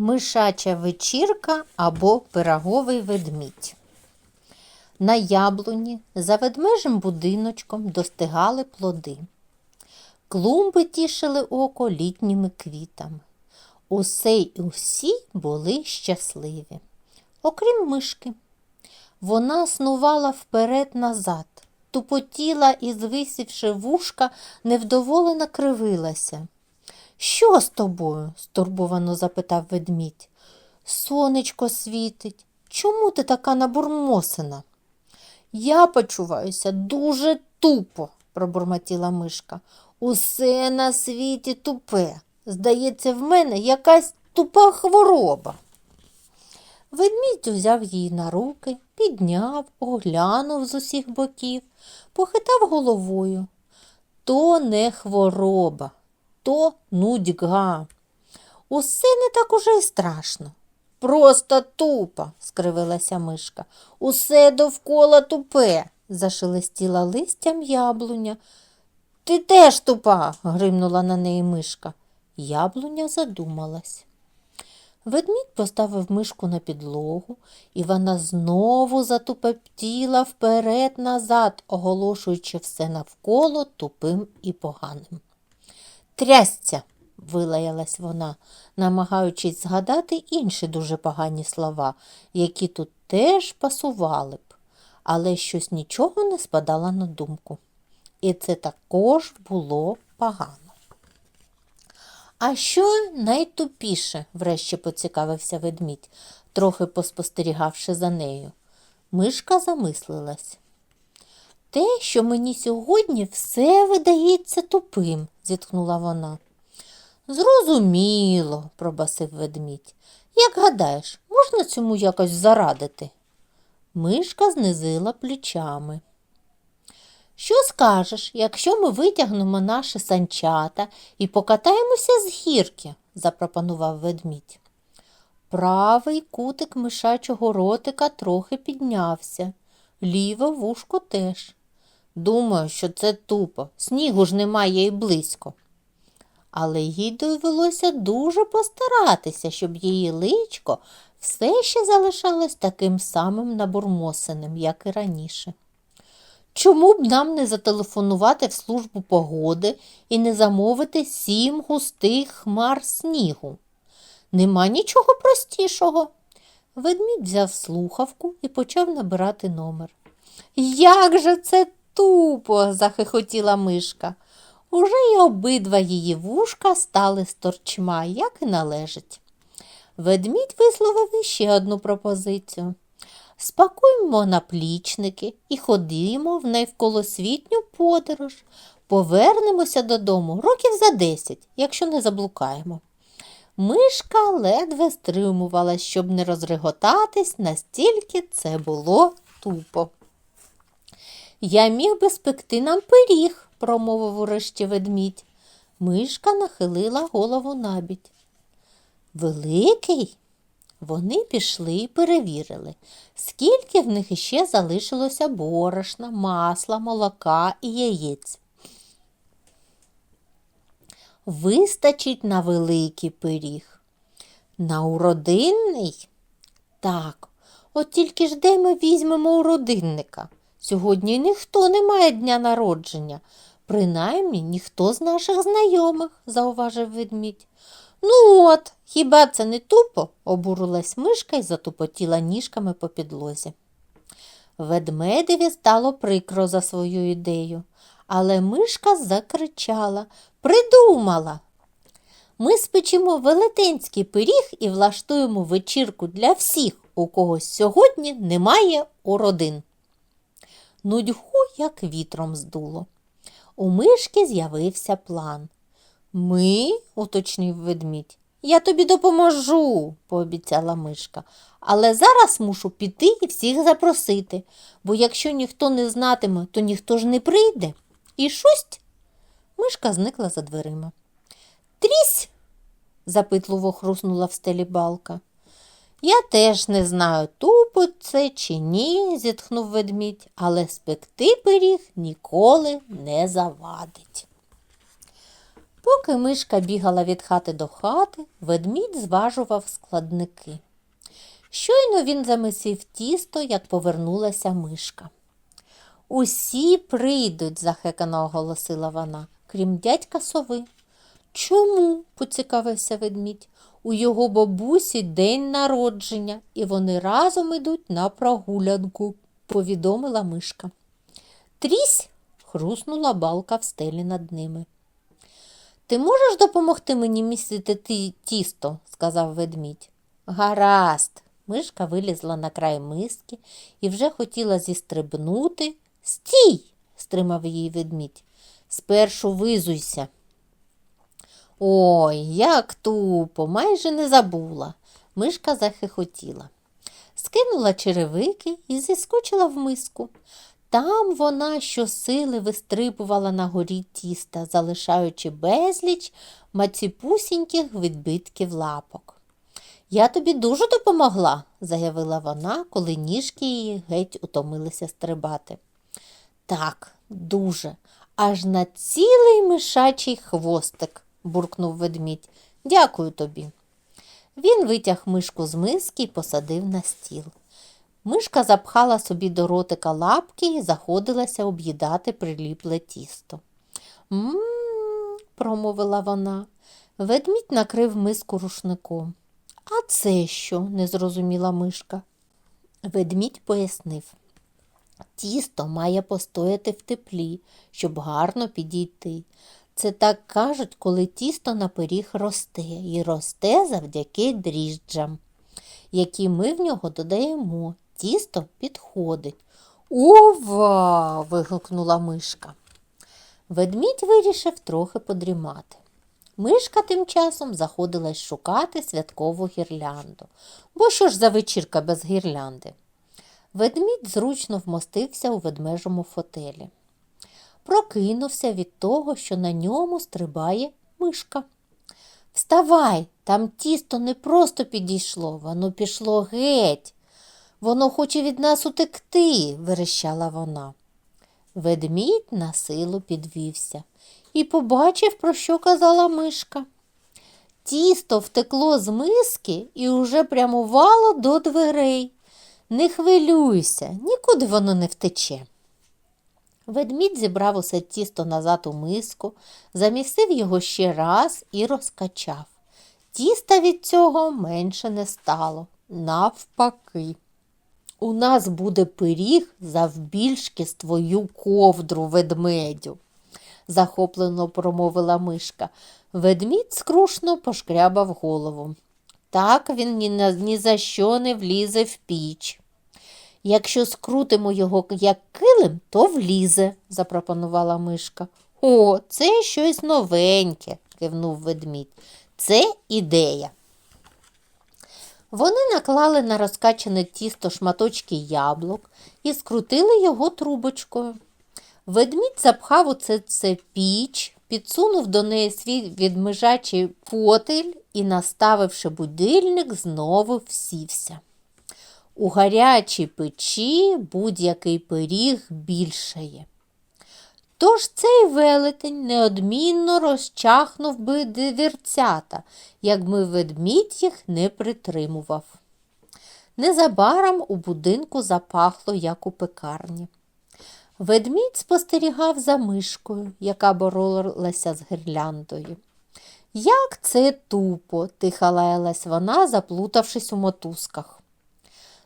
Мишача вечірка або пироговий ведмідь. На яблуні за ведмежим будиночком достигали плоди. Клумби тішили око літніми квітами. Усе й усі були щасливі, окрім мишки. Вона снувала вперед-назад, тупотіла і, звисівши вушка, невдоволено кривилася. Що з тобою? стурбовано запитав ведмідь. Сонечко світить. Чому ти така набурмосена? Я почуваюся дуже тупо, пробурмотіла мишка. Усе на світі тупе. Здається, в мене якась тупа хвороба. Ведмідь узяв її на руки, підняв, оглянув з усіх боків, похитав головою. То не хвороба, то нудьга. Усе не так уже й страшно. Просто тупа, скривилася мишка. Усе довкола тупе, зашелестіла листям яблуня. Ти теж тупа, гримнула на неї мишка. Яблуня задумалась. Ведмідь поставив мишку на підлогу, і вона знову затупептіла вперед-назад, оголошуючи все навколо тупим і поганим. Трясця, вилаялась вона, намагаючись згадати інші дуже погані слова, які тут теж пасували б, але щось нічого не спадало на думку. І це також було погано. А що найтупіше? врешті поцікавився ведмідь, трохи поспостерігавши за нею. Мишка замислилась. Те, що мені сьогодні все видається тупим, зітхнула вона. Зрозуміло, пробасив ведмідь. Як гадаєш, можна цьому якось зарадити? Мишка знизила плечами. Що скажеш, якщо ми витягнемо наші санчата і покатаємося з гірки? запропонував ведмідь. Правий кутик мишачого ротика трохи піднявся, ліве вушко теж. Думаю, що це тупо, снігу ж немає і близько. Але їй довелося дуже постаратися, щоб її личко все ще залишалось таким самим набурмосеним, як і раніше. Чому б нам не зателефонувати в службу погоди і не замовити сім густих хмар снігу? Нема нічого простішого. Ведмідь взяв слухавку і почав набирати номер. Як же це тупо, захихотіла мишка. Уже й обидва її вушка стали з торчма, як і належить. Ведмідь висловив іще одну пропозицію. Спакуймо наплічники і ходімо в навколосвітню подорож. Повернемося додому років за десять, якщо не заблукаємо. Мишка ледве стримувала, щоб не розреготатись, настільки це було тупо. Я міг би спекти нам пиріг, промовив урешті ведмідь. Мишка нахилила голову набіть. Великий? Вони пішли і перевірили, скільки в них іще залишилося борошна, масла, молока і яєць. Вистачить на великий пиріг. На уродинний? Так, от тільки ж де ми візьмемо уродинника? Сьогодні ніхто не має дня народження, принаймні ніхто з наших знайомих, зауважив ведмідь. Ну от, хіба це не тупо? обурилась мишка і затупотіла ніжками по підлозі. Ведмедеві стало прикро за свою ідею, але мишка закричала Придумала. Ми спечемо велетенський пиріг і влаштуємо вечірку для всіх, у кого сьогодні немає уродин. Нудьгу як вітром здуло. У мишки з'явився план. Ми, уточнив ведмідь, я тобі допоможу, пообіцяла мишка. Але зараз мушу піти і всіх запросити, бо якщо ніхто не знатиме, то ніхто ж не прийде. І шусть. Мишка зникла за дверима. Трісь, запитливо хруснула в стелі балка. Я теж не знаю, тупо це чи ні, зітхнув ведмідь, але спекти пиріг ніколи не завадить. Поки мишка бігала від хати до хати, ведмідь зважував складники. Щойно він замісив тісто, як повернулася мишка. Усі прийдуть, захекано оголосила вона, крім дядька сови. Чому? поцікавився ведмідь. У його бабусі день народження, і вони разом ідуть на прогулянку, повідомила мишка. Трісь. хруснула балка в стелі над ними. Ти можеш допомогти мені місити ті- тісто? сказав ведмідь. Гаразд. Мишка вилізла на край миски і вже хотіла зістрибнути. Стій, стримав її ведмідь. Спершу визуйся. Ой, як тупо, майже не забула. Мишка захихотіла. Скинула черевики і зіскочила в миску. Там вона щосили вистрибувала на горі тіста, залишаючи безліч маціпусіньких відбитків лапок. Я тобі дуже допомогла, заявила вона, коли ніжки її геть утомилися стрибати. Так, дуже, аж на цілий мишачий хвостик, буркнув ведмідь. Дякую тобі. Він витяг мишку з миски і посадив на стіл. Мишка запхала собі до ротика лапки і заходилася об'їдати приліпле тісто. М, промовила вона. Ведмідь накрив миску рушником. А це що? не зрозуміла мишка. Ведмідь пояснив. Тісто має постояти в теплі, щоб гарно підійти. Це так кажуть, коли тісто на пиріг росте, і росте завдяки дріжджам, які ми в нього додаємо. Тісто підходить. Ова. вигукнула мишка. Ведмідь вирішив трохи подрімати. Мишка тим часом заходилась шукати святкову гірлянду. Бо що ж за вечірка без гірлянди? Ведмідь зручно вмостився у ведмежому фотелі. Прокинувся від того, що на ньому стрибає мишка. Вставай, там тісто не просто підійшло, воно пішло геть. Воно хоче від нас утекти, верещала вона. Ведмідь на силу підвівся і побачив, про що казала мишка. Тісто втекло з миски і уже прямувало до дверей. Не хвилюйся, нікуди воно не втече. Ведмідь зібрав усе тісто назад у миску, замісив його ще раз і розкачав. Тіста від цього менше не стало. Навпаки. У нас буде пиріг завбільшки з твою ковдру, ведмедю, захоплено промовила мишка. Ведмідь скрушно пошкрябав голову. Так він ні, ні за що не влізе в піч. Якщо скрутимо його як килим, то влізе, запропонувала мишка. О, це щось новеньке, кивнув ведмідь. Це ідея. Вони наклали на розкачане тісто шматочки яблук і скрутили його трубочкою. Ведмідь запхав у це, це піч, підсунув до неї свій відмежачий потиль і, наставивши будильник, знову всівся. У гарячій печі будь-який пиріг більшає. Тож цей велетень неодмінно розчахнув би дивірцята, якби ведмідь їх не притримував. Незабаром у будинку запахло, як у пекарні. Ведмідь спостерігав за мишкою, яка боролася з гірляндою. Як це тупо, тихо лаялась вона, заплутавшись у мотузках.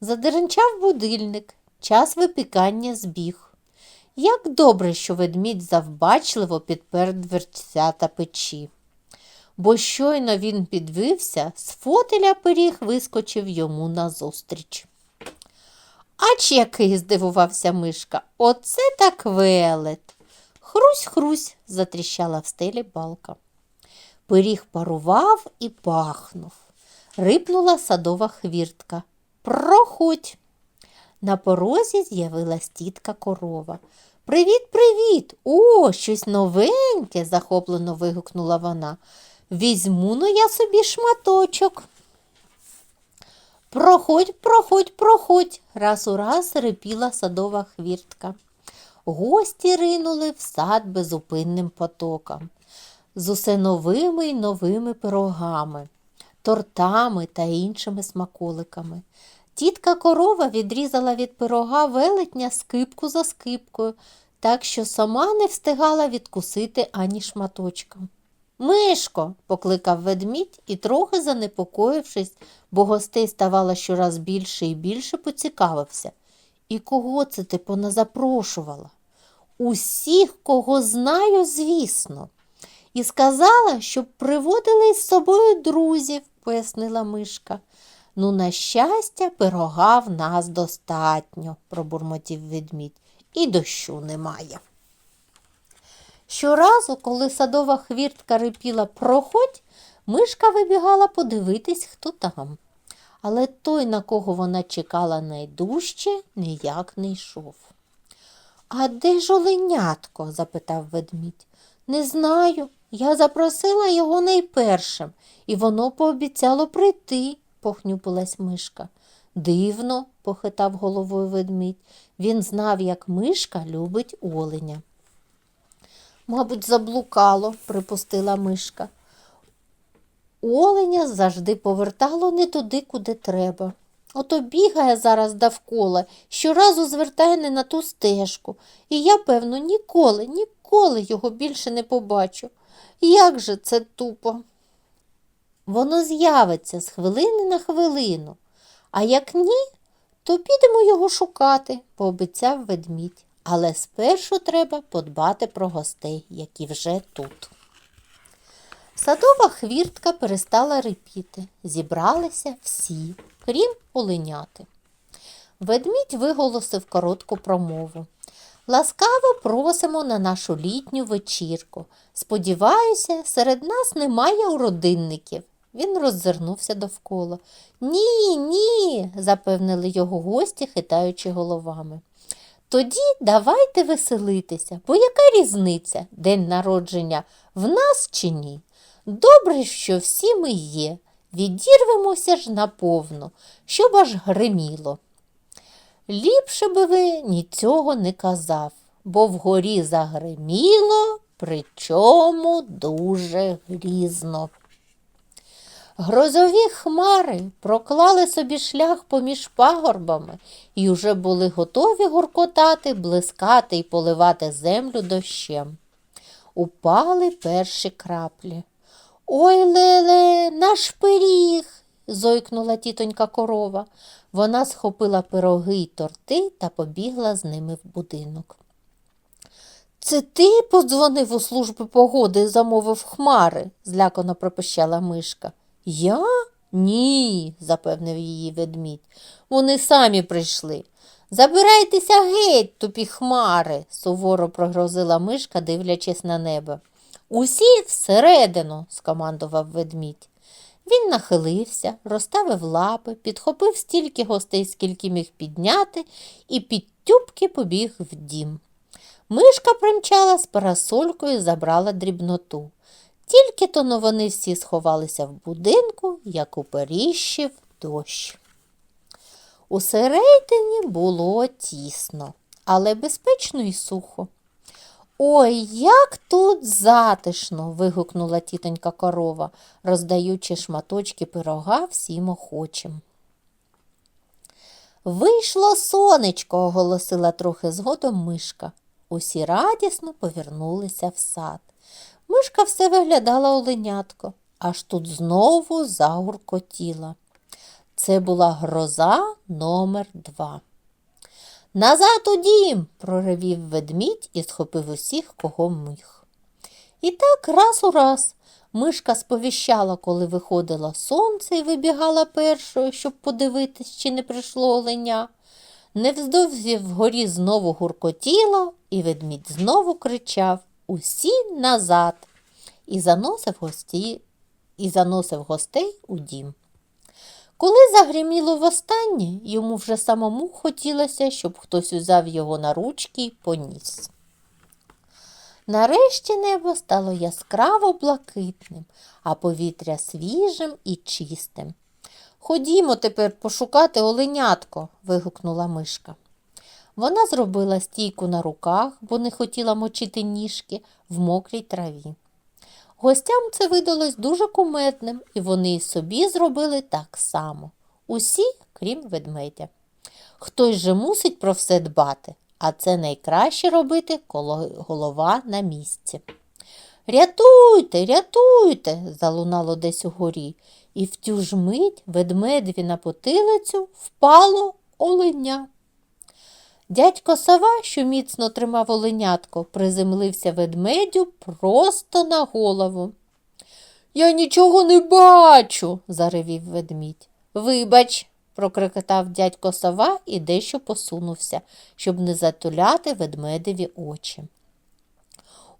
Задеренчав будильник, час випікання збіг. Як добре, що ведмідь завбачливо підпер дверцята печі. Бо щойно він підвився, з фотеля пиріг вискочив йому назустріч. Ач який, здивувався мишка, оце так велет. Хрусь-хрусь, затріщала в стелі балка. Пиріг парував і пахнув. Рипнула садова хвіртка. Проходь. На порозі з'явилась тітка корова. Привіт, привіт! О, щось новеньке, захоплено вигукнула вона. Візьму ну я собі шматочок. Проходь, проходь, проходь, раз у раз рипіла садова хвіртка. Гості ринули в сад безупинним потоком. з усе новими й новими пирогами, тортами та іншими смаколиками. Тітка корова відрізала від пирога велетня скипку за скипкою, так що сама не встигала відкусити ані шматочка. Мишко, покликав ведмідь і, трохи занепокоївшись, бо гостей ставало щораз більше і більше, поцікавився. І кого це ти поназапрошувала? Усіх, кого знаю, звісно. І сказала, щоб приводили із собою друзів, пояснила мишка. Ну, на щастя, пирога в нас достатньо, пробурмотів ведмідь, і дощу немає. Щоразу, коли садова хвіртка рипіла проходь, мишка вибігала подивитись, хто там. Але той, на кого вона чекала найдужче, ніяк не йшов. А де ж оленятко? запитав ведмідь. Не знаю. Я запросила його найпершим, і воно пообіцяло прийти, похнюпилась мишка. Дивно, похитав головою ведмідь. Він знав, як мишка любить оленя. Мабуть, заблукало, припустила мишка. Оленя завжди повертало не туди, куди треба. Ото бігає зараз довкола, щоразу звертає не на ту стежку, і я, певно, ніколи, ніколи його більше не побачу. Як же це тупо? Воно з'явиться з хвилини на хвилину, а як ні, то підемо його шукати, пообіцяв ведмідь. Але спершу треба подбати про гостей, які вже тут. Садова хвіртка перестала рипіти. Зібралися всі, крім оленяти. Ведмідь виголосив коротку промову. Ласкаво просимо на нашу літню вечірку. Сподіваюся, серед нас немає уродинників. Він роззирнувся довкола. Ні, ні, запевнили його гості, хитаючи головами. Тоді давайте веселитися, бо яка різниця, день народження в нас чи ні? Добре, що всі ми є. Відірвемося ж наповну, щоб аж гриміло. Ліпше би ви нічого не казав, бо вгорі загриміло, причому дуже грізно. Грозові хмари проклали собі шлях поміж пагорбами і вже були готові гуркотати, блискати і поливати землю дощем. Упали перші краплі. Ой, Леле, наш пиріг. зойкнула тітонька корова. Вона схопила пироги й торти та побігла з ними в будинок. Це ти подзвонив у службу погоди і замовив хмари? злякано пропищала мишка. Я? Ні, запевнив її ведмідь. Вони самі прийшли. Забирайтеся геть, тупі хмари, суворо прогрозила мишка, дивлячись на небо. Усі всередину, скомандував ведмідь. Він нахилився, розставив лапи, підхопив стільки гостей, скільки міг підняти, і підтюбки побіг в дім. Мишка примчала з парасолькою і забрала дрібноту. Тільки то но вони всі сховалися в будинку, як уперіщив дощ. Усередині було тісно, але безпечно і сухо. Ой, як тут затишно. вигукнула тітонька корова, роздаючи шматочки пирога всім охочим. Вийшло сонечко, оголосила трохи згодом мишка. Усі радісно повернулися в сад. Мишка все виглядала оленятко, аж тут знову загуркотіла. Це була гроза номер два. Назад у дім, проривів ведмідь і схопив усіх, кого міг. І так раз у раз мишка сповіщала, коли виходило сонце і вибігала першою, щоб подивитись, чи не прийшло оленя. Невздовзі вгорі знову гуркотіло, і ведмідь знову кричав Усі назад і заносив гості, і заносив гостей у дім. Коли загриміло востаннє, йому вже самому хотілося, щоб хтось узяв його на ручки й поніс. Нарешті небо стало яскраво блакитним, а повітря свіжим і чистим. Ходімо тепер пошукати оленятко, вигукнула мишка. Вона зробила стійку на руках, бо не хотіла мочити ніжки в мокрій траві. Гостям це видалось дуже кумедним, і вони й собі зробили так само. Усі, крім ведмедя. Хтось же мусить про все дбати, а це найкраще робити, коли голова на місці. Рятуйте, рятуйте, залунало десь угорі, і в тю ж мить ведмедеві на потилицю впало оленя. Дядько сова, що міцно тримав оленятко, приземлився ведмедю просто на голову. Я нічого не бачу, заревів ведмідь. Вибач, прокрикотав дядько сова і дещо посунувся, щоб не затуляти ведмедеві очі.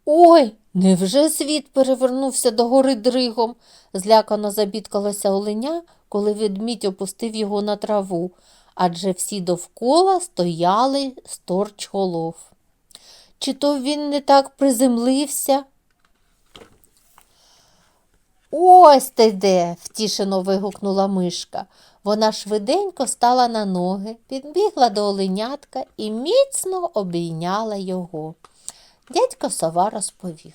Ой, невже світ перевернувся до гори дригом? злякано забідкалося оленя, коли ведмідь опустив його на траву, адже всі довкола стояли сторч голов. Чи то він не так приземлився? Ось ти де, втішено вигукнула мишка. Вона швиденько стала на ноги, підбігла до оленятка і міцно обійняла його. Дядько сова розповів.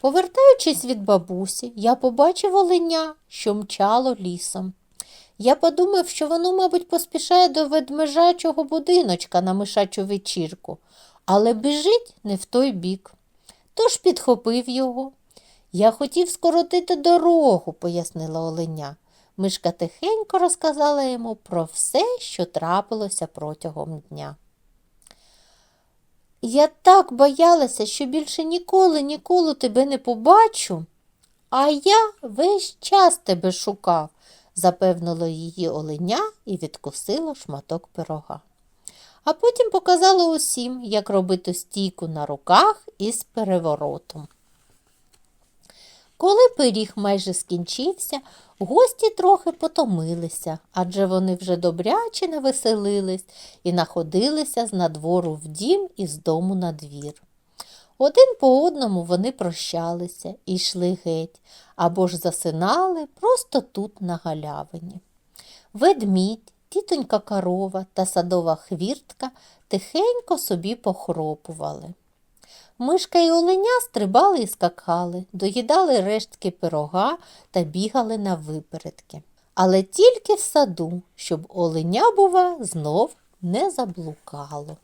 Повертаючись від бабусі, я побачив оленя, що мчало лісом. Я подумав, що воно, мабуть, поспішає до ведмежачого будиночка на мишачу вечірку, але біжить не в той бік. Тож підхопив його. Я хотів скоротити дорогу, пояснила оленя. Мишка тихенько розказала йому про все, що трапилося протягом дня. Я так боялася, що більше ніколи, ніколи тебе не побачу, а я весь час тебе шукав, запевнило її оленя і відкусило шматок пирога. А потім показала усім, як робити стійку на руках із переворотом. Коли пиріг майже скінчився, гості трохи потомилися, адже вони вже добряче навеселились і находилися з надвору в дім і з дому на двір. Один по одному вони прощалися і йшли геть, або ж засинали просто тут на галявині. Ведмідь, тітонька корова та садова хвіртка тихенько собі похропували. Мишка і оленя стрибали і скакали, доїдали рештки пирога та бігали на випередки. Але тільки в саду, щоб оленя, бува, знов не заблукало.